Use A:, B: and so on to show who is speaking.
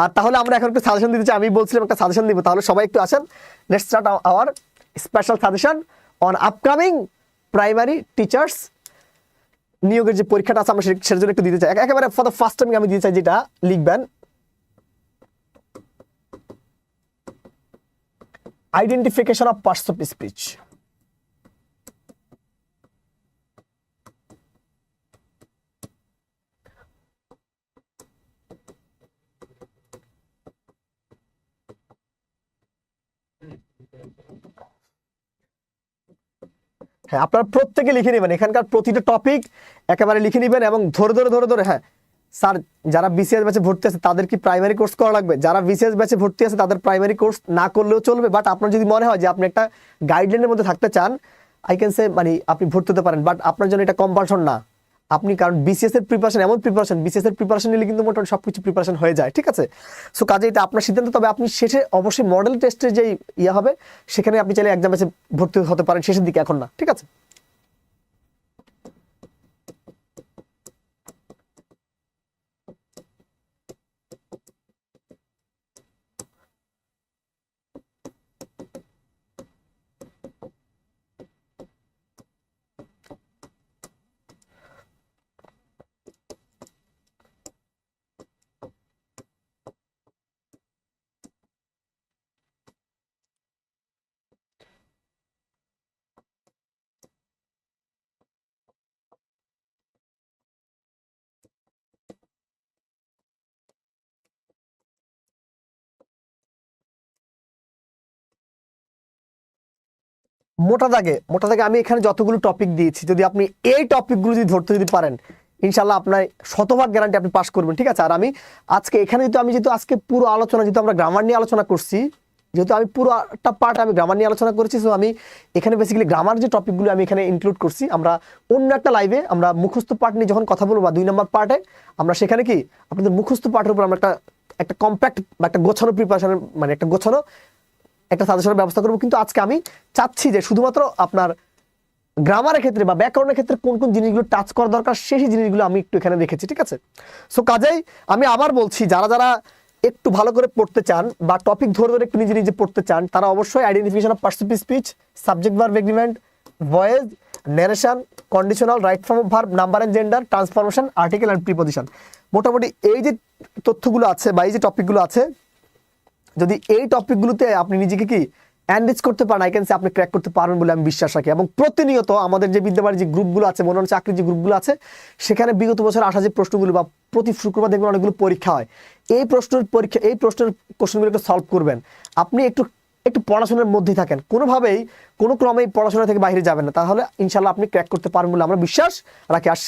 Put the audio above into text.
A: আর তাহলে আমরা এখন একটু সাজেশন দিতে চাই। আমি বলছিলাম একটা সাজেশন দিব, তাহলে সবাই একটু আসেন। Let's start our special suggestion on upcoming primary teachers নিয়োগের যে পরীক্ষাটা আছে, আমরা সেটার জন্য একটু দিতে চাই। একেবারে ফর দ্য ফার্স্ট টাইম আমি দিতে চাই যেটা, লিখবেন। Identification of parts of speech হ্যাঁ আপনারা প্রত্যেকে লিখে নেবেন। এখানকার প্রতিটা টপিক একেবারে লিখে নেবেন এবং ধরে ধরে ধরে ধরে হ্যাঁ স্যার, যারা বিসিএস ব্যাচে ভর্তি আছে, তাদের কি প্রাইমারি কোর্স করা লাগবে? যারা বিসিএস ব্যাচে ভর্তি আছে, তাদের প্রাইমারি কোর্স না করলেও চলবে। বাট আপনার যদি মনে হয় যে আপনি একটা গাইডলাইনের মধ্যে থাকতে চান আই ক্যান সে মানে আপনি ভর্তি হতে পারেন। বাট আপনার জন্য এটা কম্পালশন না। আপনি কারণ বিসিএস এর প্রিপারেশন এমন প্রিপারেশন বিসিএস এর প্রিপারেশন নিলে কিন্তু মোটামুটি সবকিছু প্রিপারেশন হয়ে যায়, ঠিক আছে? সো কাজে এটা আপনার সিদ্ধান্ত, তবে আপনি শেষে অবশ্যই মডেল টেস্টের যেই ইয়ে হবে, সেখানে আপনি চাইলে এক্সাম ভর্তি হতে পারেন, শেষের দিকে, এখন না, ঠিক আছে? মোটা দাগে মোটা দাগে আমি এখানে যতগুলো টপিক দিয়েছি, যদি আপনি এই টপিকগুলো যদি ধরতে যদি পারেন ইনশাল্লাহ আপনার শতভাগ গ্যারান্টি আপনি পাস করবেন, ঠিক আছে? আর আমি আজকে, এখানে যেহেতু আমি যেহেতু আজকে পুরো আলোচনা, যেহেতু আমরা গ্রামার নিয়ে আলোচনা করছি, যেহেতু আমি পুরোটা পার্ট আমি গ্রামার নিয়ে আলোচনা করেছি সো আমি এখানে বেসিক্যালি গ্রামার যে টপিকগুলো আমি এখানে ইনক্লুড করছি, আমরা অন্য একটা লাইভে আমরা মুখস্থ পার্ট নিয়ে যখন কথা বলব বা দুই নম্বর পার্টে আমরা সেখানে কি, আপনাদের মুখস্থ পার্টের উপর আমরা একটা একটা কম্প্যাক্ট বা একটা গোছানো প্রিপারেশনের মানে একটা গোছানো একটা সাজেশনের ব্যবস্থা করব। কিন্তু আজকে আমি চাচ্ছি যে শুধুমাত্র আপনার গ্রামারের ক্ষেত্রে বা ব্যাকরণের ক্ষেত্রে কোন কোন জিনিসগুলো টাচ করা দরকার, সেই জিনিসগুলো আমি একটু এখানে রেখেছি ঠিক আছে? সো কাজেই আমি আবার বলছি, যারা যারা একটু ভালো করে পড়তে চান বা টপিক ধরে ধরে একটু নিজে নিজে পড়তে চান, তারা অবশ্যই identification of parts of speech subject verb agreement voice narration conditional right form of verb number and gender transformation article and preposition মোটামুটি এই যে তথ্যগুলো আছে বা এই যে টপিকগুলো আছে যদি এই টপিকগুলোতে আপনি নিজেকে কি অ্যানরিচ করতে পারেন আই ক্যান সে আপনি ক্র্যাক করতে পারবেন বলে আমি বিশ্বাস রাখি। এবং প্রতিনিয়ত আমাদের যে বিদ্যাবাড়ির যে গ্রুপগুলো আছে মনোনয়ন চাকরির যে গ্রুপগুলো আছে, সেখানে বিগত বছর আসা যে প্রশ্নগুলো বা প্রতি শুক্রবার দেখবেন অনেকগুলো পরীক্ষা হয়। এই প্রশ্নের পরীক্ষা, এই প্রশ্নের কোশ্চেনগুলো একটু সলভ করবেন। আপনি একটু একটু পড়াশোনার মধ্যেই থাকেন। কোনোভাবেই কোনো ক্রমেই পড়াশোনা থেকে বাইরে যাবেন না। তাহলে ইনশাল্লাহ আপনি ক্র্যাক করতে পারবেন বলে আমরা বিশ্বাস রাখি। আর